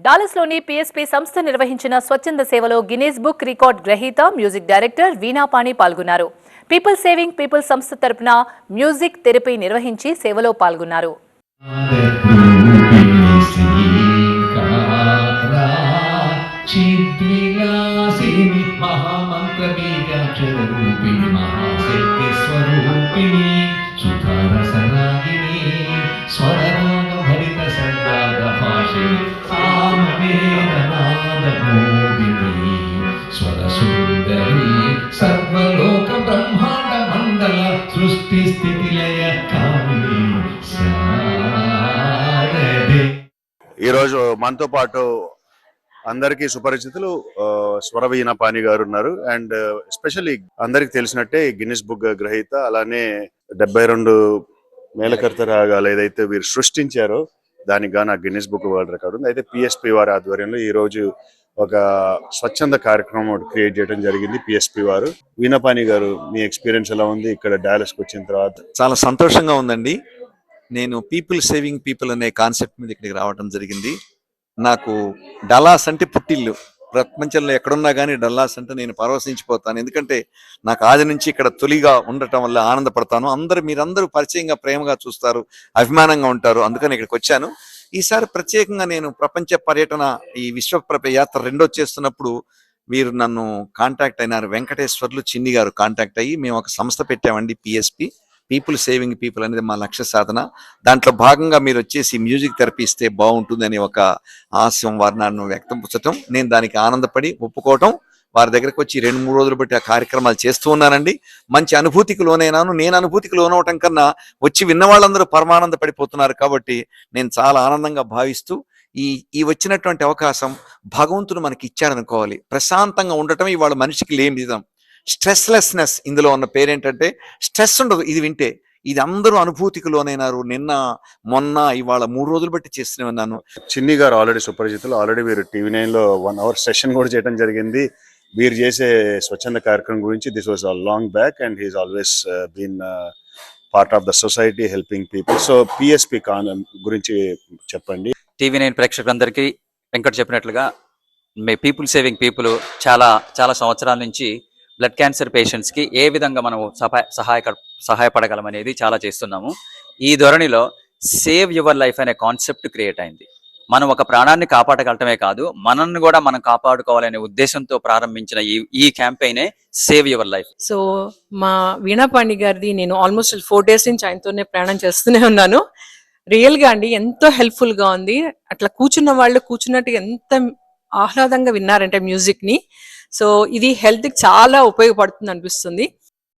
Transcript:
డాలస్లోని PSP సంస్థ నిర్వహించిన స్వచ్ఛంద సేవలో గినీస్ బుక్ రికార్డ్ గ్రహీత మ్యూజిక్ డైరెక్టర్ వీణాపాణి పాల్గొన్నారు. పీపుల్ సేవింగ్ పీపుల్ సంస్థ తరపున మ్యూజిక్ థెరపీ నిర్వహించి సేవలో పాల్గొన్నారు. స్వరూపిణి స్వరరాగ భరిత సద్దాగ భాషిణి సామవేదనాద మోదిని సర్వలోక బ్రహ్మాండ మండల సృష్టి స్థితి లయ కామిని ఈరోజు మనతో పాటు అందరికీ సుపరిచితులు ఆ, స్వరవీణ పాని గారు ఉన్నారు అండ్ ఎస్పెషల్లీ అందరికి తెలిసినట్టే గిన్నిస్ బుక్ గ్రహీత అలానే డెబ్బై రెండు మేలకర్త రాగాలు ఏదైతే వీరు సృష్టించారో దానికి గాను ఆ గిన్నిస్ బుక్ వరల్డ్ రికార్డు ఉంది. అయితే పిఎస్పి వారి ఆధ్వర్యంలో ఈ రోజు ఒక స్వచ్ఛంద కార్యక్రమం ఒకటి క్రియేట్ చేయడం జరిగింది పిఎస్పి వారు. వీణపాని గారు మీ ఎక్స్పీరియన్స్ ఎలా ఉంది? ఇక్కడ డాలస్కి వచ్చిన తర్వాత. చాలా సంతోషంగా ఉందండి. నేను పీపుల్ సేవింగ్ పీపుల్ అనే కాన్సెప్ట్ మీద ఇక్కడికి రావడం జరిగింది. నాకు డలాస్ అంటే పుట్టిల్లు. ప్రపంచంలో ఎక్కడున్నా కానీ డల్లాస్ అంటే నేను పరవశించిపోతాను. ఎందుకంటే నాకు ఆది నుంచి ఇక్కడ తొలిగా ఉండటం వల్ల ఆనందపడతాను. అందరు మీరందరూ పరిచయంగా ప్రేమగా చూస్తారు అభిమానంగా ఉంటారు. అందుకని ఇక్కడికి వచ్చాను. ఈసారి ప్రత్యేకంగా నేను ప్రపంచ పర్యటన ఈ విశ్వ యాత్ర రెండో చేస్తున్నప్పుడు మీరు నన్ను కాంటాక్ట్ అయినారు. వెంకటేశ్వర్లు చిన్ని గారు కాంటాక్ట్ అయ్యి మేము ఒక సంస్థ పెట్టామండి పిఎస్పి పీపుల్ సేవింగ్ పీపుల్ అనేది మా లక్ష్య సాధన. దాంట్లో భాగంగా మీరు వచ్చేసి మ్యూజిక్ థెరపీ ఇస్తే బాగుంటుందని ఒక ఆశయం వారు నన్ను వ్యక్తపరచటం నేను దానికి ఆనందపడి ఒప్పుకోవటం. వారి దగ్గరకు వచ్చి రెండు మూడు రోజులు బట్టి ఆ కార్యక్రమాలు చేస్తూ ఉన్నానండి. మంచి అనుభూతికి లోనైనాను. నేను అనుభూతికి లోనవటం కన్నా వచ్చి విన్న వాళ్ళందరూ పరమానంద పడిపోతున్నారు కాబట్టి నేను చాలా ఆనందంగా భావిస్తూ ఈ ఈ వచ్చినటువంటి అవకాశం భగవంతుడు మనకి ఇచ్చారనుకోవాలి ప్రశాంతంగా ఉండటం ఇవాళ మనిషికి లేని విధం స్ట్రెస్లెస్నెస్ ఇందులో ఉన్న పేరేంటంటే స్ట్రెస్ ఉండదు ఇది వింటే. ఇది అందరూ అనుభూతికి లోనైనారు నిన్న మొన్న ఇవాళ మూడు రోజులు బట్టి చేస్తూనే ఉన్నాను. చిన్ని గారు ఆల్రెడీ సుపరిచితులు ఆల్రెడీ వీరు టీవీ నైన్లో వన్ అవర్ సెషన్ కూడా చేయడం జరిగింది. వీరు చేసే స్వచ్ఛంద కార్యక్రమం గురించి this was long back and he's always been part of the society helping people so PSP కాన్ గురించి చెప్పండి. టీవీ నైన్ ప్రేక్షకులందరికీ వెంకట్ చెప్పినట్లుగా మే పీపుల్ సేవింగ్ పీపుల్ చాలా చాలా సంవత్సరాల నుంచి బ్లడ్ క్యాన్సర్ పేషెంట్స్కి ఏ విధంగా మనం సహాయ సహాయక సహాయపడగలం అనేది చాలా చేస్తున్నాము. ఈ ధోరణిలో సేవ్ యువర్ లైఫ్ అనే కాన్సెప్ట్ క్రియేట్ అయింది. మనం ఒక ప్రాణాన్ని కాపాడగలటమే కాదు మనల్ని కూడా మనం కాపాడుకోవాలనే ఉద్దేశంతో ప్రారంభించిన ఈ ఈ క్యాంపెయినే సేవ్ యువర్ లైఫ్. సో మా వీణాపాండి గారిది నేను ఆల్మోస్ట్ ఫోర్ డేస్ నుంచి ఆయనతోనే ప్రయాణం చేస్తూనే ఉన్నాను. రియల్గా అండి ఎంతో హెల్ప్ఫుల్గా ఉంది. అట్లా కూర్చున్న వాళ్ళు కూర్చున్నట్టు ఎంత ఆహ్లాదంగా విన్నారంటే మ్యూజిక్ని సో ఇది హెల్త్కి చాలా ఉపయోగపడుతుంది అనిపిస్తుంది.